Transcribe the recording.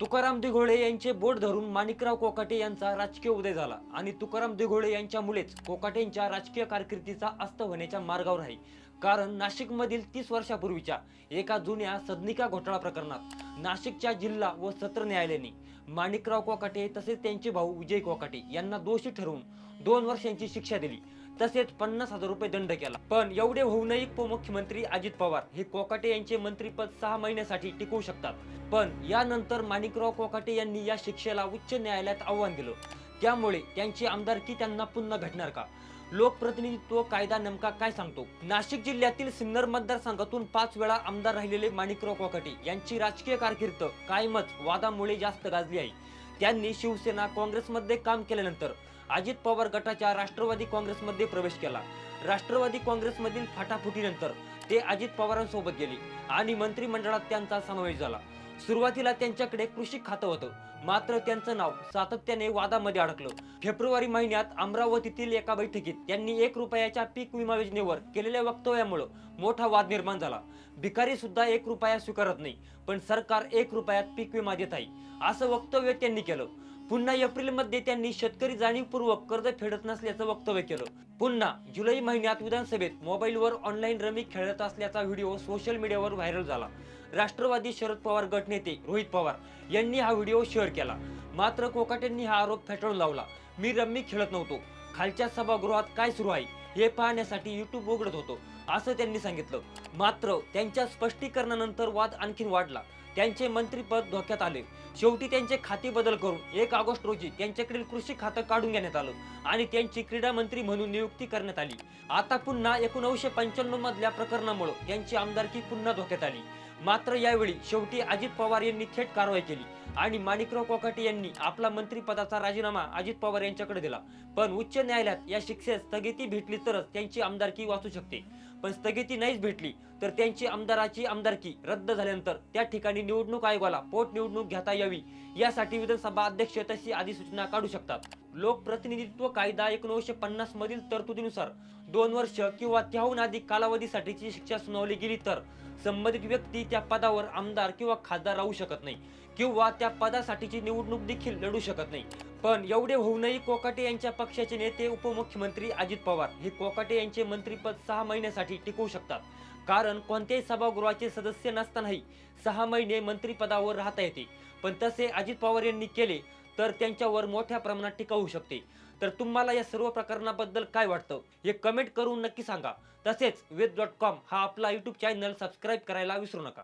तुकाराम दिघोळे यांचे बोट धरून माणिकराव कोकाटे यांचा राजकीय उदय झाला. आणि तुकाराम दिघोळे यांच्यामुळेच कोकाटेंच्या राजकीय कारकिर्दीचा अस्त होण्याच्या मार्गावर आहे. कारण नाशिकमधील तीस वर्षापूर्वीच्या एका जुन्या सदनिका घोटाळा प्रकरणात नाशिकच्या जिल्हा व सत्र न्यायालयाने माणिकराव कोकाटे तसेच त्यांचे भाऊ विजय कोकाटे यांना दोषी ठरवून दोन वर्षांची शिक्षा दिली. तसेच पन्नास हजार रुपये दंड केला. पण एवढे होऊनही उपमुख्यमंत्री अजित पवार हे कोकाटे यांचे मंत्रीपद सहा महिन्यासाठी टिकवू शकतात. पण यानंतर माणिकराव कोकाटे यांनी या शिक्षेला उच्च न्यायालयात आव्हान दिलं. त्यामुळे त्यांची आमदारकी त्यांना पुन्हा घडणार का? लोकप्रतिनिधित्व कायदा नेमका काय सांगतो? नाशिक जिल्ह्यातील सिन्नर मतदारसंघातून पाच वेळा आमदार राहिलेले माणिकराव कोकाटे यांची राजकीय कारकीर्द कायमच वादामुळे जास्त गाजली आहे. त्यांनी शिवसेना काँग्रेसमध्ये काम केल्यानंतर अजित पवार गटाच्या राष्ट्रवादी काँग्रेसमध्ये प्रवेश केला. राष्ट्रवादी काँग्रेसमधील फाटाफुटीनंतर ते अजित पवारांसोबत गेले आणि मंत्रिमंडळात त्यांचा समावेश झाला. सुरुवातीला त्यांच्याकडे कृषी खातं होतं. मात्र त्यांचं नाव सातत्याने वादामध्ये अडकलं. फेब्रुवारी महिन्यात अमरावतीतील एका बैठकीत त्यांनी एक रुपयाच्या पीक विमा योजनेवर केलेल्या वक्तव्यामुळं मोठा वाद निर्माण झाला. भिकारी सुद्धा एक रुपया स्वीकारत नाही पण सरकार एक रुपयात पीक विमा देत आहे असं वक्तव्य त्यांनी केलं. पुन्हा एप्रिलमध्ये त्यांनी शेतकरी जाणीवपूर्वक कर्ज फेडत नसल्याचं वक्तव्य केलं. पुन्हा जुलै महिन्यात विधानसभेत मोबाईलवर ऑनलाईन रमी खेळत असल्याचा व्हिडिओ सोशल मीडियावर व्हायरल झाला. राष्ट्रवादी शरद पवार गटनेते रोहित पवार यांनी हा व्हिडिओ शेअर केला. मात्र कोकाटेंनी हा आरोप फेटाळून लावला. मी रम्मी खेळत नव्हतो. खालच्या सभागृहात काय सुरू आहे हे पाहण्यासाठी युट्यूब उघडत होतो असं त्यांनी सांगितलं. मात्र त्यांच्या स्पष्टीकरणानंतर वाद आणखीन वाढला. त्यांचे मंत्रीपद धोक्यात आले. शेवटी त्यांचे खाते बदल करून एक ऑगस्ट रोजी त्यांच्याकडील कृषी खातं काढून घेण्यात आलं आणि त्यांची क्रीडा मंत्री म्हणून नियुक्ती करण्यात आली. आता पुन्हा एकोणीसशे पंच्याण्णव मधल्या प्रकरणामुळे त्यांची आमदारकी पुन्हा धोक्यात आली. मात्र यावेळी शेवटी अजित पवार यांनी थेट कारवाई केली आणि माणिकराव कोकाटे यांनी आपला मंत्रिपदाचा राजीनामा अजित पवार यांच्याकडे दिला. पण उच्च न्यायालयात या शिक्षेस स्थगिती भेटली तरच त्यांची आमदारकी वाचू शकते. पण स्थगिती नाहीच भेटली तर त्यांची आमदाराची आमदारकी रद्द झाल्यानंतर त्या ठिकाणी निवडणूक आयोगाला पोटनिवडणूक घेता यावी. यासाठी विधानसभा अध्यक्ष तशी अधिसूचना काढू शकतात. लोकप्रतिनिधित्व कायदा एकोणीसशे पन्नास मधील तरतुदीनुसार दोन वर्ष किंवा त्याहून अधिक कालावधीसाठीची शिक्षा सुनावली गेली तर संबंधित व्यक्ती त्या पदावर आमदार किंवा खासदार राहू शकत नाही किंवा त्या पदासाठीची निवडणूक देखील लढू शकत नाही. पण एवढे होऊनही कोकाटे यांच्या पक्षाचे नेते उपमुख्यमंत्री अजित पवार हे कोकाटे यांचे मंत्रीपद सहा महिन्यासाठी टिकवू शकतात. कारण कोणत्याही सभागृहाचे सदस्य नसतानाही सहा महिने मंत्रिपदावर राहता येते. पण तसे अजित पवार यांनी केले तर त्यांच्यावर मोठ्या प्रमाणात टीका होऊ शकते. तर तुम्हाला या सर्व प्रकरणाबद्दल काय वाटतं? हे कमेंट करून नक्की सांगा. तसेच वेद डॉट कॉम हा आपला यूट्यूब चॅनल सबस्क्राईब करायला विसरू नका.